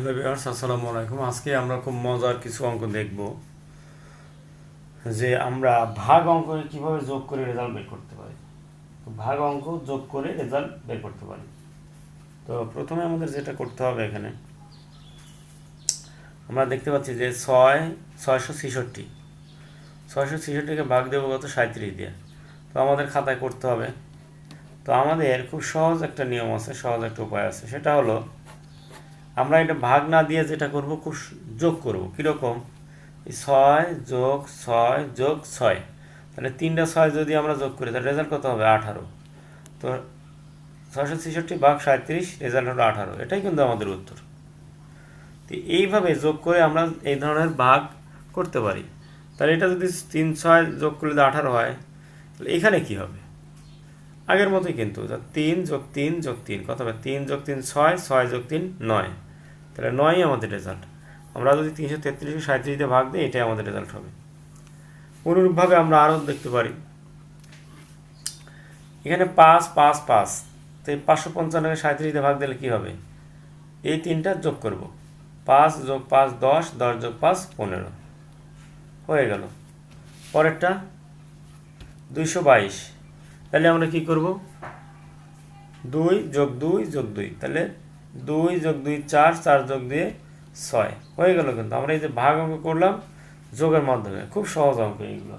Hello বিয়ার্স আসসালামু আলাইকুম। আজকে আমরা খুব মজার কিছু অঙ্ক দেখব, যে আমরা ভাগ অঙ্ক কীভাবে যোগ করে রেজাল্ট বের করতে পারি। ভাগ অঙ্ক যোগ করে রেজাল্ট বের করতে পারি। তো প্রথমে আমাদের যেটা করতে হবে এখানে, আমরা দেখতে পাচ্ছি যে ছয়, ছয়শো ছেষট্টি। ছয়শো ছেষট্টিকে ভাগ দেবো কত? সাঁত্রিশ দিয়ে। তো আমাদের খাতায় করতে হবে। তো আমাদের খুব সহজ একটা নিয়ম আছে, সহজ একটা উপায় আছে। সেটা হলো আমরা এটা ভাগ না দিয়ে যেটা করব, খুব যোগ করব। কীরকম? ছয় যোগ ছয় যোগ ছয়। তাহলে তিনটা ছয় যদি আমরা যোগ করি, তাহলে রেজাল্ট কত হবে? আঠারো। তো ছয়শো ছেষট্টি ভাগ সাঁত্রিশ রেজাল্ট হলো আঠারো। এটাই কিন্তু আমাদের উত্তর। তো এইভাবে যোগ করে আমরা এই ধরনের ভাগ করতে পারি। তাহলে এটা যদি তিন ছয় যোগ করলে যদি আঠারো হয়, তাহলে এখানে কি হবে? আগের মতোই কিন্তু তিন যোগ তিন যোগ তিন, কত হবে? তিন যোগ তিন ছয় ছয় যোগ তিন নয়। তাহলে নয়ই আমাদের রেজাল্ট আমরা যদি তিনশো তেত্রিশকে সাঁত্রিশ ভাগ দিই, এটাই আমাদের রেজাল্ট হবে। অনুরূপভাবে আমরা আরও দেখতে পারি। এখানে পাঁচ পাঁচ পাঁচ। তো এই পাঁচশো পঞ্চান্নকে সাঁত্রিশ ভাগ দিলে কী হবে? এই তিনটা যোগ করব। পাঁচ যোগ পাঁচ, দশ দশ যোগ পাঁচ, পনেরো। হয়ে গেল। পরেরটা, দুইশো বাইশ। তাহলে আমরা কি করব? দুই যোগ দুই যোগ দুই। তাহলে দুই যোগ দুই চার চার যোগ দিয়ে ছয়। হয়ে গেল কিন্তু। আমরা এই যে ভাগ অঙ্ক করলাম, যোগের মাধ্যমে। খুব সহজ অঙ্ক এইগুলো।